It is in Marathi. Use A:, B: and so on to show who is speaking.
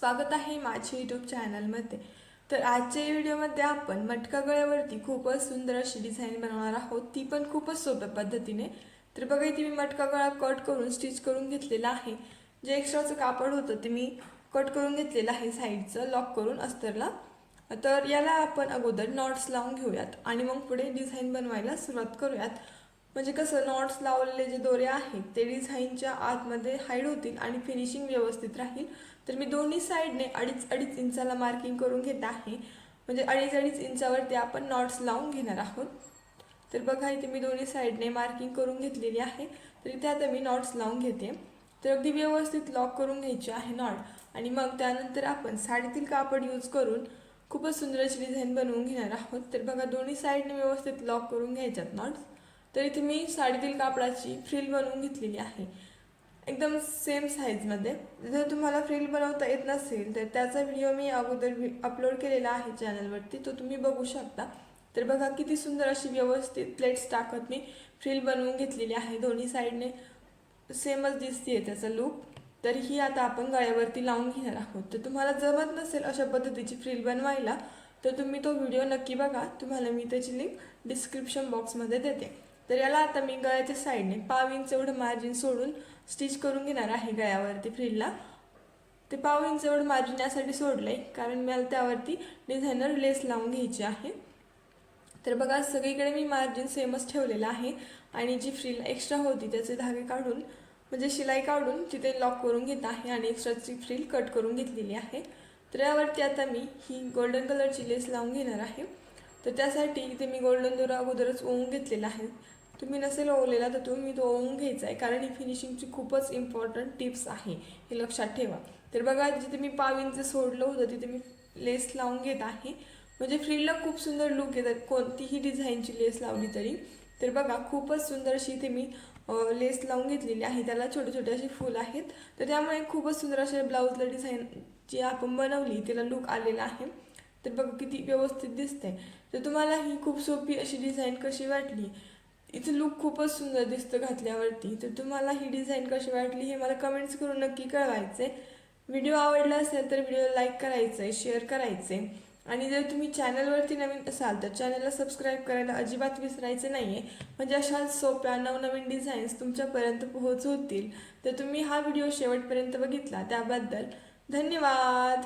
A: स्वागत आहे माझ्या यूट्यूब चॅनलमध्ये तर आजच्या व्हिडिओमध्ये आपण मटका गळ्यावरती खूपच सुंदर अशी डिझाईन बनवणार आहोत. ती पण खूपच सोप्या पद्धतीने. तर बघा इथे मी मटका गळा कट करून स्टिच करून घेतलेला आहे. जे एक्स्ट्राचं कापड होतं ते मी कट करून घेतलेलं आहे साईडचं लॉक करून अस्तरला. तर याला आपण अगोदर नॉट्स लावून घेऊयात आणि मग पुढे डिझाईन बनवायला सुरुवात करूयात. म्हणजे कसं नॉट्स लावलेले जे दोरे आहेत ते डिझाईनच्या आतमध्ये हाईड होतील आणि फिनिशिंग व्यवस्थित राहील. तर मी दोन्ही साईडने अडीच अडीच इंचाला मार्किंग करून घेत आहे. म्हणजे अडीच अडीच इंचावरती आपण नॉट्स लावून घेणार आहोत. तर बघा इथे मी दोन्ही साईडने मार्किंग करून घेतलेली आहे. तर इथे आता मी नॉट्स लावून घेते. तर अगदी व्यवस्थित लॉक करून घ्यायची आहे नॉट आणि मग त्यानंतर आपण साडीतील कापड यूज करून खूपच सुंदर अशी डिझाईन बनवून घेणार आहोत. तर बघा दोन्ही साईडने व्यवस्थित लॉक करून घ्यायच्यात नॉट्स तर इथे मी साडीतील कापडाची फ्रिल बनवून घेतलेली आहे. एकदम सेम साईजमध्ये जर तुम्हाला फ्रिल बनवता येत नसेल तर त्याचा व्हिडिओ मी अगोदर अपलोड केलेला आहे चॅनलवरती तो तुम्ही बघू शकता. तर बघा किती सुंदर अशी व्यवस्थित प्लेट्स टाकत मी फ्रिल बनवून घेतलेली आहे. दोन्ही साईडने सेमच दिसते त्याचा लूक तर ही आता आपण गळ्यावरती लावून घेणार आहोत. तर तुम्हाला जमत नसेल अशा पद्धतीची फ्रिल बनवायला तर तुम्ही तो व्हिडिओ नक्की बघा. तुम्हाला मी त्याची लिंक डिस्क्रिप्शन बॉक्समध्ये देते. तर याला आता मी गळ्याच्या साईडने पाव इंच एवढं मार्जिन सोडून स्टिच करून घेणार आहे गळ्यावरती फ्रीडला ते पाव इंच एवढं मार्जिन यासाठी सोडलं आहे कारण मला त्यावरती डिझायनर लेस लावून घ्यायची आहे. तर बघा सगळीकडे मी मार्जिन सेमच ठेवलेलं आहे आणि जी फ्रील एक्स्ट्रा होती त्याचे धागे काढून म्हणजे शिलाई काढून तिथे लॉक करून घेत आहे आणि एक्स्ट्राची फ्रील कट करून घेतलेली आहे. तर यावरती आता मी ही गोल्डन कलरची लेस लावून घेणार आहे. तर त्यासाठी इथे मी गोल्डन दोरा अगोदरच ओवून घेतलेला आहे. तुम्ही नसेल ओवलेला तर तुम्ही तो ओवून घ्यायचा आहे कारण ही फिनिशिंगची खूपच इम्पॉर्टंट टिप्स आहे. हे लक्षात ठेवा. तर बघा जिथे मी पाव इंच सोडलं होतं तिथे मी लेस लावून घेत आहे. म्हणजे फ्रीला खूप सुंदर लुक येतात. कोणतीही डिझाईनची लेस लावली तरी. तर बघा खूपच सुंदर अशी इथे मी लेस लावून घेतलेली आहे. त्याला छोटे छोटे असे फूल आहेत. तर त्यामुळे खूपच सुंदर अशा ब्लाऊजला डिझाईन जी आपण बनवली तिला लुक आलेला आहे. तर बघा किती व्यवस्थित दिसते तर तुम्हाला ही खूप सोपी अशी डिझाईन कशी वाटली? इथं लुक खूपच सुंदर दिसतं घातल्यावरती. तर तुम्हाला ही डिझाईन कशी वाटली हे मला कमेंट्स करून नक्की कळवायचे व्हिडिओ आवडला असेल तर व्हिडिओ लाईक करायचं आहे शेअर करायचे आणि जर तुम्ही चॅनलवरती नवीन असाल तर चॅनलला सबस्क्राईब करायला अजिबात विसरायचे नाही आहे म्हणजे अशा सोप्या नवनवीन डिझाईन्स तुमच्यापर्यंत पोहोचवतील. तर तुम्ही हा व्हिडिओ शेवटपर्यंत बघितला त्याबद्दल धन्यवाद!